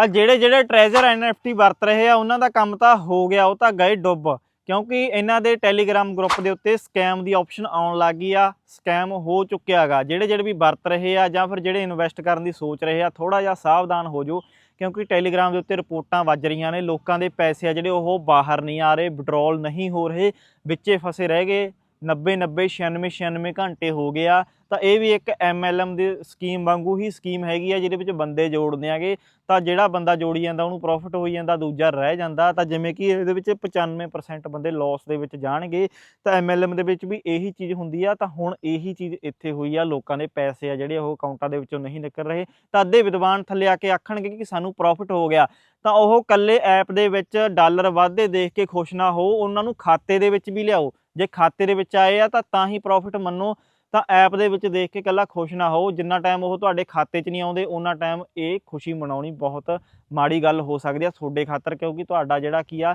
ਆ ਜਿਹੜੇ ਜਿਹੜੇ ਟ੍ਰੈਜਰ ਐਨਐਫਟੀ ਵਰਤ ਰਹੇ ਆ, ਉਹਨਾਂ ਦਾ ਕੰਮ ਤਾਂ ਹੋ ਗਿਆ, ਉਹ ਤਾਂ ਗਏ ਡੁੱਬ। ਕਿਉਂਕਿ ਇਹਨਾਂ ਦੇ ਟੈਲੀਗ੍ਰਾਮ ਗਰੁੱਪ ਦੇ ਉੱਤੇ ਸਕੈਮ ਦੀ ਆਪਸ਼ਨ ਆਉਣ ਲੱਗ ਗਈ ਆ ਸਕੈਮ ਹੋ ਚੁੱਕਿਆ ਹੈਗਾ ਜਿਹੜੇ ਜਿਹੜੇ ਵੀ ਵਰਤ ਰਹੇ ਆ ਜਾਂ ਫਿਰ ਜਿਹੜੇ ਇਨਵੈਸਟ ਕਰਨ ਦੀ ਸੋਚ ਰਹੇ ਆ ਥੋੜਾ ਜਿਹਾ ਸਾਵਧਾਨ ਹੋ ਜਾਓ, ਕਿਉਂਕਿ ਟੈਲੀਗ੍ਰਾਮ ਦੇ ਉੱਤੇ ਰਿਪੋਰਟਾਂ ਵੱਜ ਰਹੀਆਂ ਨੇ। ਲੋਕਾਂ ਦੇ ਪੈਸੇ ਆ ਜਿਹੜੇ ਉਹ ਬਾਹਰ ਨਹੀਂ ਆ ਰਹੇ ਵਿਡਰਾਲ ਨਹੀਂ ਹੋ ਰਹੇ, ਵਿੱਚੇ ਫਸੇ ਰਹਿ ਗਏ। 90 90 96 96 ਘੰਟੇ ਹੋ ਗਿਆ। ਤਾਂ ਇਹ ਵੀ ਇੱਕ MLM ਦੀ ਸਕੀਮ ਵਾਂਗੂ ਹੀ ਸਕੀਮ ਹੈਗੀ ਆ, ਜਿਹਦੇ ਵਿੱਚ ਬੰਦੇ ਜੋੜਦੇ ਆਗੇ। ਤਾਂ ਜਿਹੜਾ ਬੰਦਾ ਜੋੜੀ ਜਾਂਦਾ, ਉਹਨੂੰ ਪ੍ਰੋਫਿਟ ਹੋਈ ਜਾਂਦਾ, ਦੂਜਾ ਰਹਿ ਜਾਂਦਾ। ਤਾਂ ਜਿਵੇਂ ਕਿ ਇਹਦੇ ਵਿੱਚ 95% ਬੰਦੇ ਲਾਸ ਦੇ ਵਿੱਚ ਜਾਣਗੇ। ਤਾਂ MLM ਦੇ ਵਿੱਚ ਵੀ ਇਹੀ ਚੀਜ਼ ਹੁੰਦੀ ਆ। ਤਾਂ ਹੁਣ ਇਹੀ ਚੀਜ਼ ਇੱਥੇ ਹੋਈ ਆ। ਲੋਕਾਂ ਦੇ ਪੈਸੇ ਆ ਜਿਹੜੇ ਉਹ ਅਕਾਊਂਟਾਂ ਦੇ ਵਿੱਚੋਂ ਨਹੀਂ ਨਿਕਲ ਰਹੇ। ਤਾਂ ਅੱਧੇ ਵਿਦਵਾਨ ਥੱਲੇ ਆ ਕੇ ਆਖਣਗੇ ਕਿ ਸਾਨੂੰ ਪ੍ਰੋਫਿਟ ਹੋ ਗਿਆ। ਤਾਂ ਉਹ ਕੱਲੇ ਐਪ ਦੇ ਵਿੱਚ ਡਾਲਰ ਵਾਧੇ ਦੇਖ ਕੇ ਖੁਸ਼ ਨਾ ਹੋ, ਉਹਨਾਂ ਨੂੰ ਖਾਤੇ ਦੇ ਵਿੱਚ ਵੀ ਲਿਆਓ। ਜੇ ਖਾਤੇ ਦੇ ਵਿੱਚ ਆਏ ਆ ਤਾਂ ਤਾਂ ਹੀ ਪ੍ਰੋਫਿਟ ਮੰਨੋ। ਤਾਂ ਐਪ ਦੇ ਵਿੱਚ ਦੇਖ ਕੇ ਇਕੱਲਾ ਖੁਸ਼ ਨਾ ਹੋ ਜਿੰਨਾ ਟਾਈਮ ਉਹ ਤੁਹਾਡੇ ਖਾਤੇ 'ਚ ਨਹੀਂ ਆਉਂਦੇ ਉਹਨਾਂ ਟਾਈਮ ਇਹ ਖੁਸ਼ੀ ਮਨਾਉਣੀ ਬਹੁਤ ਮਾੜੀ ਗੱਲ ਹੋ ਸਕਦੀ ਆ ਤੁਹਾਡੇ ਖਾਤਰ, ਕਿਉਂਕਿ ਤੁਹਾਡਾ ਜਿਹੜਾ ਕੀ ਆ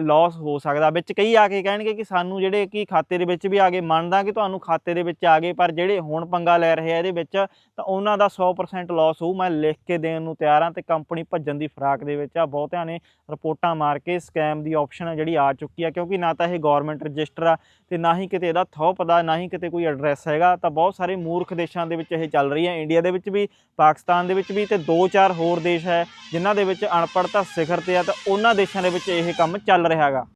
ਲਾਸ ਹੋ ਸਕਦਾ। ਵਿੱਚ ਕਈ ਆ ਕੇ ਕਹਿਣਗੇ ਕਿ ਸਾਨੂੰ ਜਿਹੜੇ ਕੀ ਖਾਤੇ ਦੇ ਵਿੱਚ ਵੀ ਆ ਗਏ, ਮੰਨਦਾ ਕਿ ਤੁਹਾਨੂੰ ਖਾਤੇ ਦੇ ਵਿੱਚ ਆ ਗਏ, ਪਰ ਜਿਹੜੇ ਹੁਣ ਪੰਗਾ ਲੈ ਰਹੇ ਆ ਇਹਦੇ ਵਿੱਚ, ਤਾਂ ਉਹਨਾਂ ਦਾ 100% ਲਾਸ ਹੋਊ। ਮੈਂ ਲਿਖ ਕੇ ਦੇਣ ਨੂੰ ਤਿਆਰ ਹਾਂ ਤੇ ਕੰਪਨੀ ਭੱਜਣ ਦੀ ਫਰਾਕ ਦੇ ਵਿੱਚ ਆ। ਬਹੁਤਿਆਂ ਨੇ ਰਿਪੋਰਟਾਂ ਮਾਰ ਕੇ ਸਕੈਮ ਦੀ ਆਪਸ਼ਨ ਜਿਹੜੀ ਆ ਚੁੱਕੀ ਆ, ਕਿਉਂਕਿ ਨਾ ਤਾਂ ਇਹ ਗਵਰਨਮੈਂਟ ਰਜਿਸਟਰ ਆ ਤੇ ਨਾ ਹੀ ਕਿਤੇ ਇਹਦਾ ਥੋ ਪਤਾ ਨਾ ਹੀ ਕਿਤੇ ਕੋਈ ਐਡਰੈਸ ਹੈਗਾ, ਤਾਂ ਬਹੁਤ ਸਾਰੇ ਮੂਰਖ ਦੇਸ਼ਾਂ ਦੇ ਵਿੱਚ ਇਹ ਚੱਲ ਰਹੀ ਹੈ। ਇੰਡੀਆ ਦੇ ਵਿੱਚ ਵੀ, ਪਾਕਿਸਤਾਨ ਦੇ ਵਿੱਚ ਵੀ ਤੇ ਦੋ ਚਾਰ ਹੋਰ ਦੇਸ਼ ਹੈ, ਜਿਨ੍ਹਾਂ ਦੇ ਵਿੱਚ ਅਨਪੜ੍ਹਤਾ ਸਿਖਰ ਤੇ ਆ, ਤਾਂ ਉਹਨਾਂ ਦੇਸ਼ਾਂ ਦੇ ਵਿੱਚ ਇਹ ਕੰਮ ਚੱਲ ਰਿਹਾ ਹੈਗਾ।